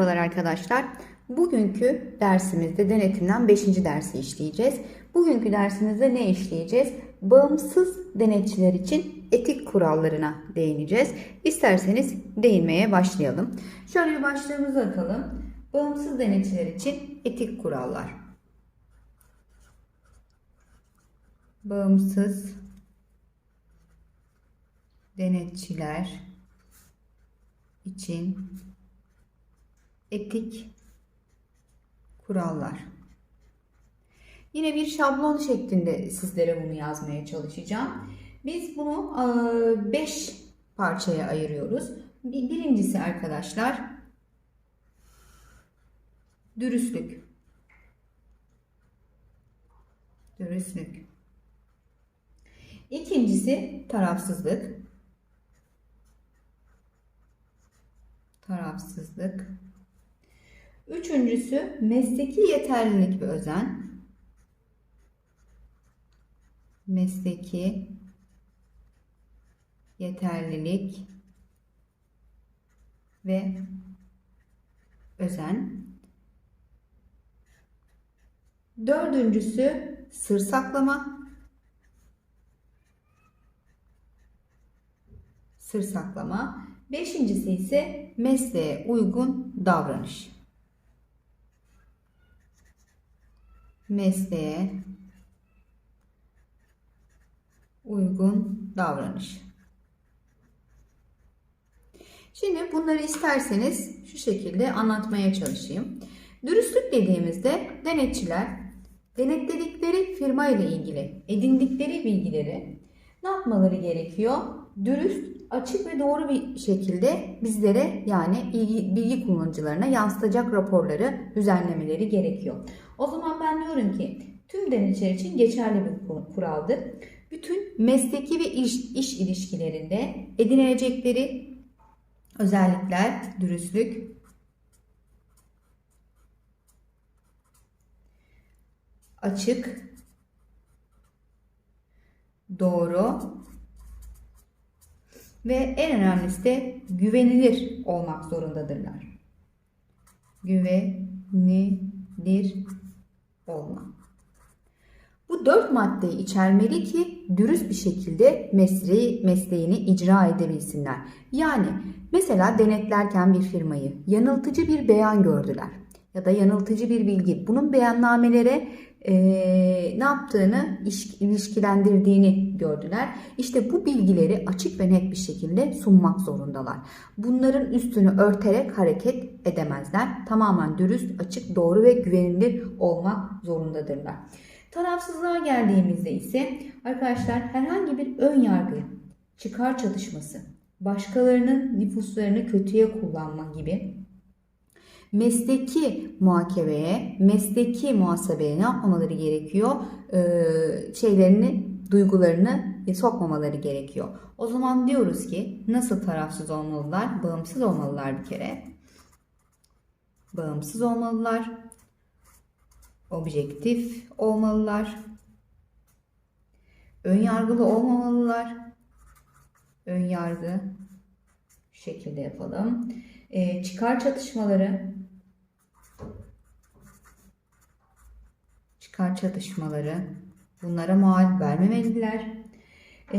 Merhabalar arkadaşlar. Bugünkü dersimizde denetimden 5. dersi işleyeceğiz. Bugünkü dersimizde ne işleyeceğiz? Bağımsız denetçiler için etik kurallarına değineceğiz. İsterseniz değinmeye başlayalım. Şöyle bir başlığımızı atalım. Bağımsız denetçiler için etik kurallar. Bağımsız denetçiler için etik kurallar. Yine bir şablon şeklinde sizlere bunu yazmaya çalışacağım. Biz bunu 5 parçaya ayırıyoruz. Bir- Birincisi arkadaşlar dürüstlük. Dürüstlük. İkincisi tarafsızlık. tarafsızlık. Üçüncüsü mesleki yeterlilik ve özen. Mesleki yeterlilik ve özen. Dördüncüsü sır saklama. Sır saklama. Beşincisi ise mesleğe uygun davranış. Mesleğe uygun davranış. Şimdi bunları isterseniz şu şekilde anlatmaya çalışayım. Dürüstlük dediğimizde denetçiler denetledikleri firma ile ilgili edindikleri bilgileri ne yapmaları gerekiyor? Dürüst, açık ve doğru bir şekilde bizlere yani ilgi, bilgi kullanıcılarına yansıtacak raporları düzenlemeleri gerekiyor. O zaman ben diyorum ki tüm denetçiler için geçerli bir kur- kuraldır. Bütün mesleki ve iş, iş ilişkilerinde edinilecekleri özellikler, dürüstlük, açık, doğru ve en önemlisi de güvenilir olmak zorundadırlar. Güvenilir olmak. Bu dört maddeyi içermeli ki dürüst bir şekilde mesleği, mesleğini icra edebilsinler. Yani mesela denetlerken bir firmayı yanıltıcı bir beyan gördüler ya da yanıltıcı bir bilgi. Bunun beyannamelere eee, ne yaptığını, iş- ilişkilendirdiğini gördüler. İşte bu bilgileri açık ve net bir şekilde sunmak zorundalar. Bunların üstünü örterek hareket edemezler. Tamamen dürüst, açık, doğru ve güvenilir olmak zorundadırlar. Tarafsızlığa geldiğimizde ise arkadaşlar herhangi bir ön yargı, çıkar çatışması, başkalarının nüfuslarını kötüye kullanma gibi mesleki muhakemeye, mesleki muhasebeye ne yapmamaları gerekiyor? Ee, şeylerini, duygularını sokmamaları gerekiyor. O zaman diyoruz ki nasıl tarafsız olmalılar? Bağımsız olmalılar bir kere. Bağımsız olmalılar. Objektif olmalılar. Ön yargılı olmamalılar. Ön yargı şu şekilde yapalım. Ee, çıkar çatışmaları çıkar çatışmaları bunlara mal vermemeliler. Ee,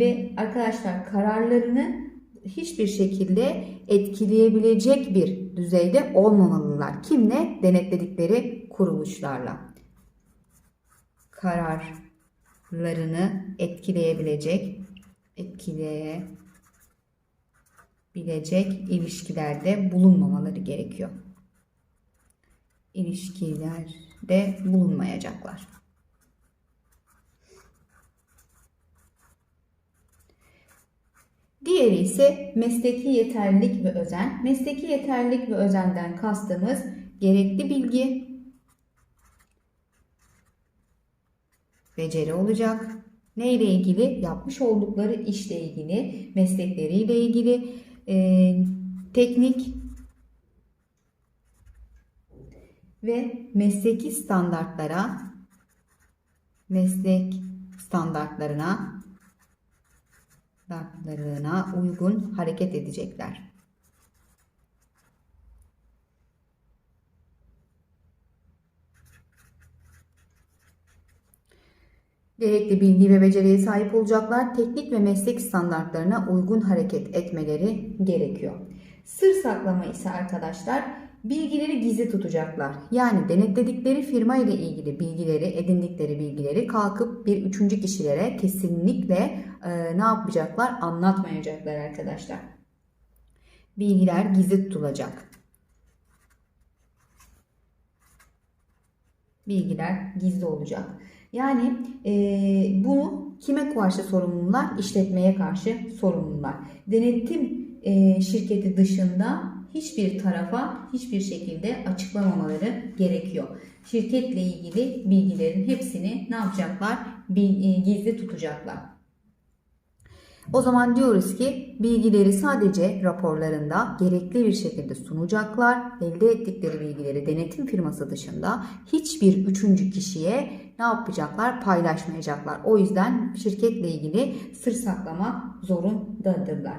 ve arkadaşlar kararlarını hiçbir şekilde etkileyebilecek bir düzeyde olmamalılar. Kimle? Denetledikleri kuruluşlarla. Kararlarını etkileyebilecek, etkileyebilecek ilişkilerde bulunmamaları gerekiyor. İlişkilerde bulunmayacaklar. Diğeri ise mesleki yeterlilik ve özen. Mesleki yeterlilik ve özenden kastımız gerekli bilgi, beceri olacak. Ne ile ilgili? Yapmış oldukları işle ilgili, meslekleriyle ilgili, e, teknik ve mesleki standartlara meslek standartlarına standartlarına uygun hareket edecekler. Gerekli bilgi ve beceriye sahip olacaklar. Teknik ve meslek standartlarına uygun hareket etmeleri gerekiyor. Sır saklama ise arkadaşlar bilgileri gizli tutacaklar. Yani denetledikleri firma ile ilgili bilgileri, edindikleri bilgileri kalkıp bir üçüncü kişilere kesinlikle e, ne yapacaklar? Anlatmayacaklar arkadaşlar. Bilgiler gizli tutulacak. Bilgiler gizli olacak. Yani e, bunu kime karşı sorumlular? İşletmeye karşı sorumlular. Denetim e, şirketi dışında hiçbir tarafa hiçbir şekilde açıklamamaları gerekiyor. Şirketle ilgili bilgilerin hepsini ne yapacaklar? E, Gizli tutacaklar. O zaman diyoruz ki bilgileri sadece raporlarında gerekli bir şekilde sunacaklar. Elde ettikleri bilgileri denetim firması dışında hiçbir üçüncü kişiye ne yapacaklar? Paylaşmayacaklar. O yüzden şirketle ilgili sır saklama zorundadırlar.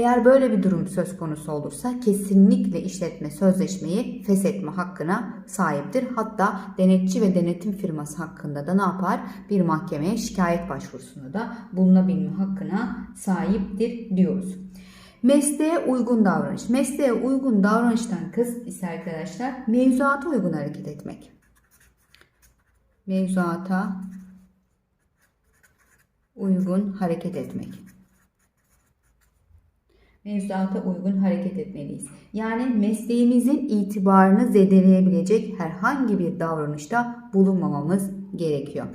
Eğer böyle bir durum söz konusu olursa kesinlikle işletme sözleşmeyi feshetme hakkına sahiptir. Hatta denetçi ve denetim firması hakkında da ne yapar? Bir mahkemeye şikayet başvurusunda da bulunabilme hakkına sahiptir diyoruz. Mesleğe uygun davranış. Mesleğe uygun davranıştan kız ise arkadaşlar mevzuata uygun hareket etmek. Mevzuata uygun hareket etmek mevzuata uygun hareket etmeliyiz. Yani mesleğimizin itibarını zedeleyebilecek herhangi bir davranışta bulunmamamız gerekiyor.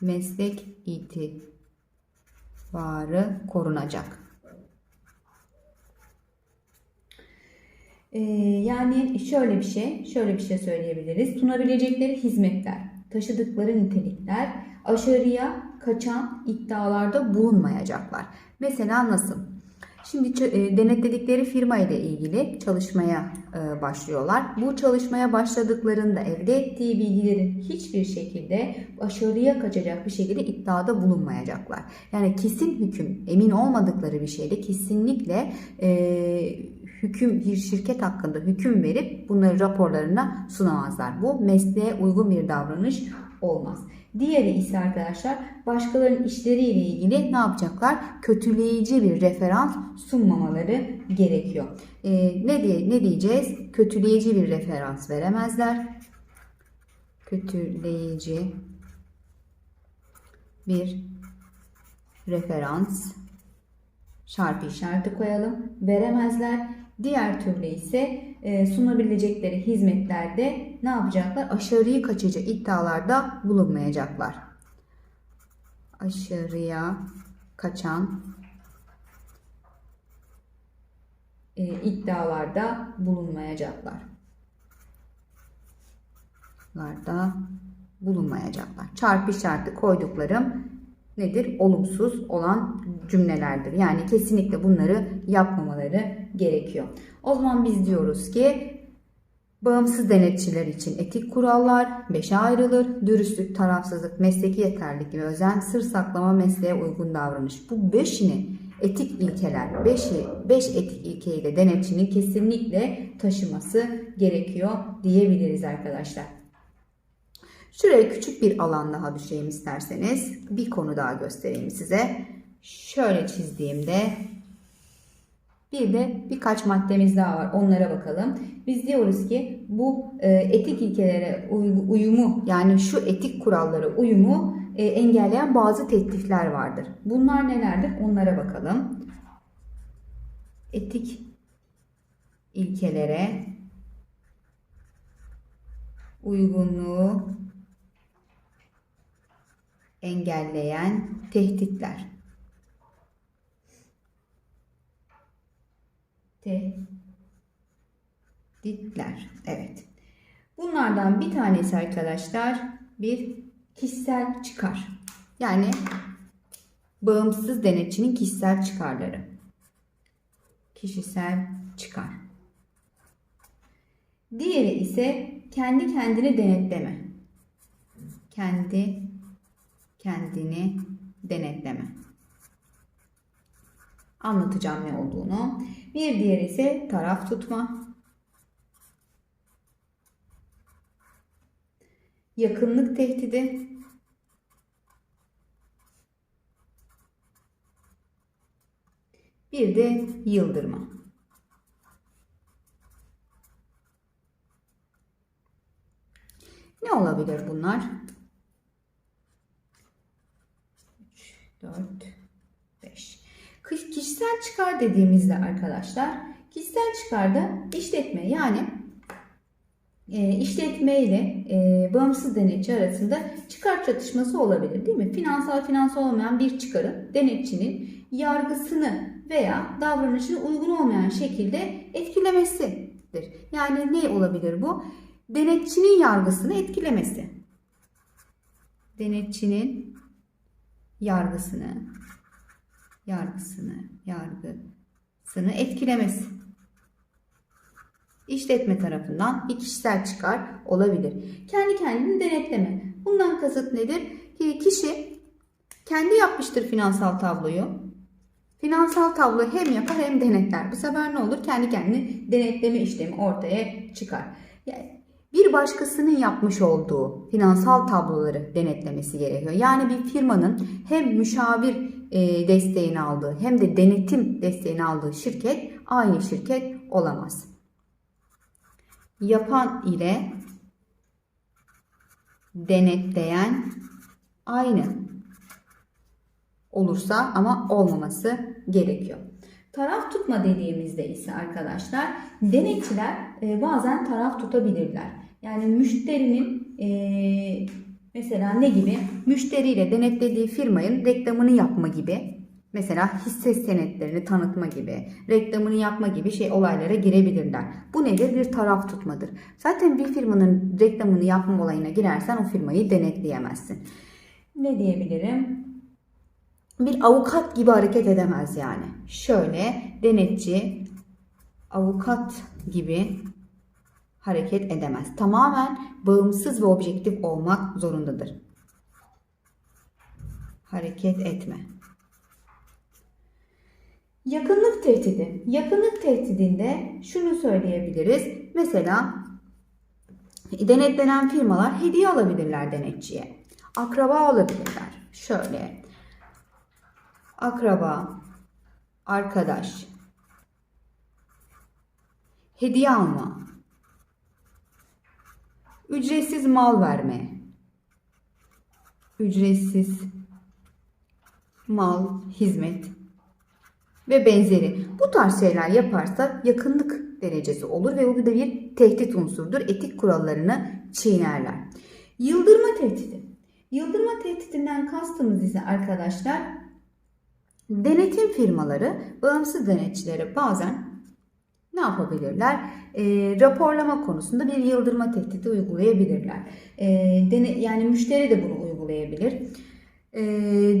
Meslek itibarı korunacak. Ee, yani şöyle bir şey, şöyle bir şey söyleyebiliriz. Sunabilecekleri hizmetler, taşıdıkları nitelikler aşırıya kaçan iddialarda bulunmayacaklar. Mesela nasıl? Şimdi e, denetledikleri firma ile ilgili çalışmaya e, başlıyorlar. Bu çalışmaya başladıklarında elde ettiği bilgilerin hiçbir şekilde başarıya kaçacak bir şekilde iddiada bulunmayacaklar. Yani kesin hüküm, emin olmadıkları bir şeyde kesinlikle e, hüküm bir şirket hakkında hüküm verip bunları raporlarına sunamazlar. Bu mesleğe uygun bir davranış olmaz. Diğeri ise arkadaşlar başkalarının işleriyle ilgili ne yapacaklar? Kötüleyici bir referans sunmamaları gerekiyor. Ee, ne diye ne diyeceğiz? Kötüleyici bir referans veremezler. Kötüleyici bir referans çarpı işareti koyalım. Veremezler. Diğer türlü ise e, sunabilecekleri hizmetlerde ne yapacaklar? Aşırıyı kaçıcı iddialarda bulunmayacaklar. Aşırıya kaçan e, iddialarda bulunmayacaklar. Larda bulunmayacaklar. Çarpı işareti koyduklarım nedir? Olumsuz olan cümlelerdir. Yani kesinlikle bunları yapmamaları gerekiyor. O zaman biz diyoruz ki Bağımsız denetçiler için etik kurallar 5'e ayrılır. Dürüstlük, tarafsızlık, mesleki yeterlilik ve özen, sır saklama, mesleğe uygun davranış. Bu 5'ini etik ilkeler, 5'i 5 etik ilkeyi de denetçinin kesinlikle taşıması gerekiyor diyebiliriz arkadaşlar. Şuraya küçük bir alan daha düşeyim isterseniz. Bir konu daha göstereyim size. Şöyle çizdiğimde bir de birkaç maddemiz daha var. Onlara bakalım. Biz diyoruz ki bu e, etik ilkelere uyumu yani şu etik kurallara uyumu e, engelleyen bazı teklifler vardır. Bunlar nelerdir? Onlara bakalım. Etik ilkelere uygunluğu engelleyen tehditler. Tehditler. Evet. Bunlardan bir tanesi arkadaşlar bir kişisel çıkar. Yani bağımsız denetçinin kişisel çıkarları. Kişisel çıkar. Diğeri ise kendi kendini denetleme. Kendi kendini denetleme. Anlatacağım ne olduğunu. Bir diğeri ise taraf tutma. Yakınlık tehdidi. Bir de yıldırma. Ne olabilir bunlar? 3, 4, Kişisel çıkar dediğimizde arkadaşlar, kişisel çıkarda işletme yani e, işletme ile e, bağımsız denetçi arasında çıkar çatışması olabilir değil mi? Finansal finansal olmayan bir çıkarın denetçinin yargısını veya davranışını uygun olmayan şekilde etkilemesidir. Yani ne olabilir bu? Denetçinin yargısını etkilemesi. Denetçinin yargısını yargısını yargısını etkilemesi. İşletme tarafından bir kişisel çıkar olabilir. Kendi kendini denetleme. Bundan kasıt nedir? Ki kişi kendi yapmıştır finansal tabloyu. Finansal tablo hem yapar hem denetler. Bu sefer ne olur? Kendi kendini denetleme işlemi ortaya çıkar. Yani bir başkasının yapmış olduğu finansal tabloları denetlemesi gerekiyor. Yani bir firmanın hem müşavir desteğini aldığı hem de denetim desteğini aldığı şirket aynı şirket olamaz. Yapan ile denetleyen aynı olursa ama olmaması gerekiyor. Taraf tutma dediğimizde ise arkadaşlar denetçiler e, bazen taraf tutabilirler. Yani müşterinin e, mesela ne gibi? Müşteriyle denetlediği firmanın reklamını yapma gibi. Mesela hisse senetlerini tanıtma gibi, reklamını yapma gibi şey olaylara girebilirler. Bu nedir? Bir taraf tutmadır. Zaten bir firmanın reklamını yapma olayına girersen o firmayı denetleyemezsin. Ne diyebilirim? bir avukat gibi hareket edemez yani. Şöyle denetçi avukat gibi hareket edemez. Tamamen bağımsız ve objektif olmak zorundadır. Hareket etme. Yakınlık tehdidi. Yakınlık tehdidinde şunu söyleyebiliriz. Mesela denetlenen firmalar hediye alabilirler denetçiye. Akraba olabilirler. Şöyle akraba, arkadaş, hediye alma, ücretsiz mal verme, ücretsiz mal, hizmet ve benzeri. Bu tarz şeyler yaparsa yakınlık derecesi olur ve bu da bir tehdit unsurdur. Etik kurallarını çiğnerler. Yıldırma tehdidi. Yıldırma tehdidinden kastımız ise arkadaşlar Denetim firmaları bağımsız denetçilere bazen ne yapabilirler? E, raporlama konusunda bir yıldırma tehdidi uygulayabilirler. E, dene, yani müşteri de bunu uygulayabilir. E,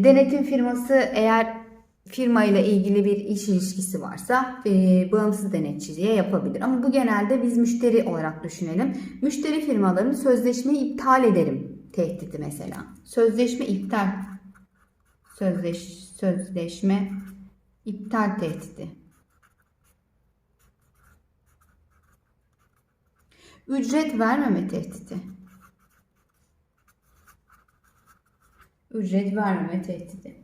denetim firması eğer firma ile ilgili bir iş ilişkisi varsa e, bağımsız denetçiliğe yapabilir. Ama bu genelde biz müşteri olarak düşünelim. Müşteri firmalarının sözleşmeyi iptal ederim tehdidi mesela. Sözleşme iptal Sözleş, sözleşme iptal tehdidi. Ücret vermeme tehdidi. Ücret vermeme tehdidi.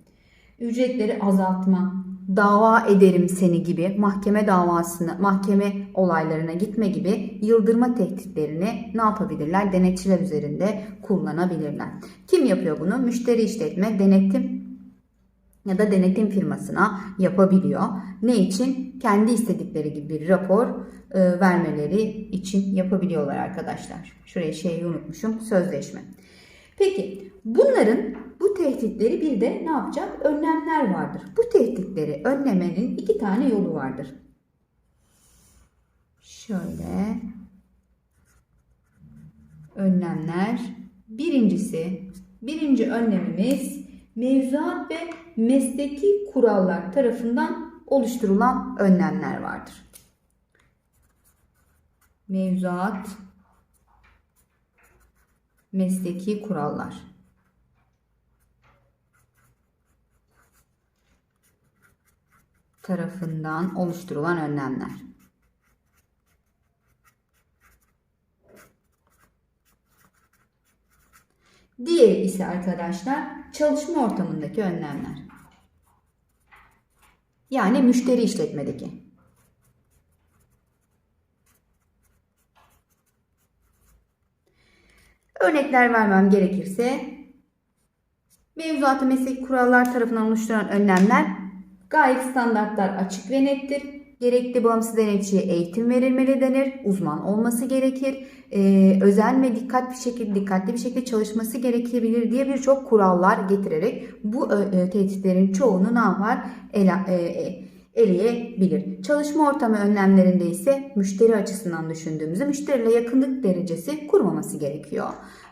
Ücretleri azaltma, dava ederim seni gibi mahkeme davasına, mahkeme olaylarına gitme gibi yıldırma tehditlerini ne yapabilirler? Denetçiler üzerinde kullanabilirler. Kim yapıyor bunu? Müşteri işletme, denetim ya da denetim firmasına yapabiliyor. Ne için? Kendi istedikleri gibi bir rapor e, vermeleri için yapabiliyorlar arkadaşlar. Şuraya şeyi unutmuşum. Sözleşme. Peki bunların bu tehditleri bir de ne yapacak? Önlemler vardır. Bu tehditleri önlemenin iki tane yolu vardır. Şöyle önlemler. Birincisi, birinci önlemimiz mevzuat ve mesleki kurallar tarafından oluşturulan önlemler vardır. Mevzuat, mesleki kurallar. tarafından oluşturulan önlemler. Diğeri ise arkadaşlar çalışma ortamındaki önlemler. Yani müşteri işletmedeki. Örnekler vermem gerekirse mevzuatı mesleki kurallar tarafından oluşturulan önlemler gayet standartlar açık ve nettir. Gerekli bağımsız denetçiye eğitim verilmeli denir. Uzman olması gerekir. Ee, özen ve dikkat bir şekilde dikkatli bir şekilde çalışması gerekebilir diye birçok kurallar getirerek bu e, tehditlerin çoğunu ne yapar? Ele, e, e, eleyebilir. Çalışma ortamı önlemlerinde ise müşteri açısından düşündüğümüzde müşteriyle yakınlık derecesi kurmaması gerekiyor.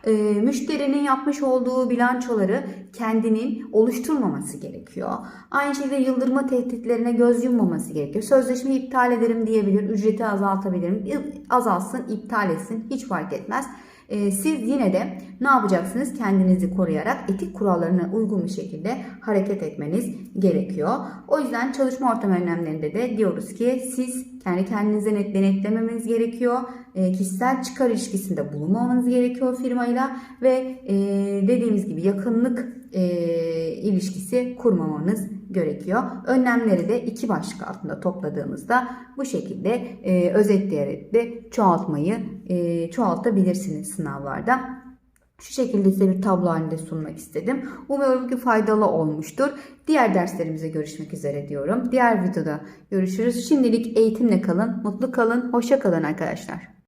Ee, müşterinin yapmış olduğu bilançoları kendinin oluşturmaması gerekiyor. Aynı şekilde yıldırma tehditlerine göz yummaması gerekiyor. Sözleşmeyi iptal ederim diyebilir, ücreti azaltabilirim. Azalsın, iptal etsin hiç fark etmez. Ee, siz yine de ne yapacaksınız? Kendinizi koruyarak etik kurallarına uygun bir şekilde hareket etmeniz gerekiyor. O yüzden çalışma ortamı önlemlerinde de diyoruz ki siz kendi kendinize net denetlememeniz gerekiyor. E, kişisel çıkar ilişkisinde bulunmamanız gerekiyor firmayla ve e, dediğimiz gibi yakınlık e, ilişkisi kurmamanız gerekiyor. Önlemleri de iki başlık altında topladığımızda bu şekilde e, özetleyerek de çoğaltmayı e, çoğaltabilirsiniz sınavlarda. Şu şekilde size bir tablo halinde sunmak istedim. Umuyorum ki faydalı olmuştur. Diğer derslerimize görüşmek üzere diyorum. Diğer videoda görüşürüz. Şimdilik eğitimle kalın, mutlu kalın, hoşça kalın arkadaşlar.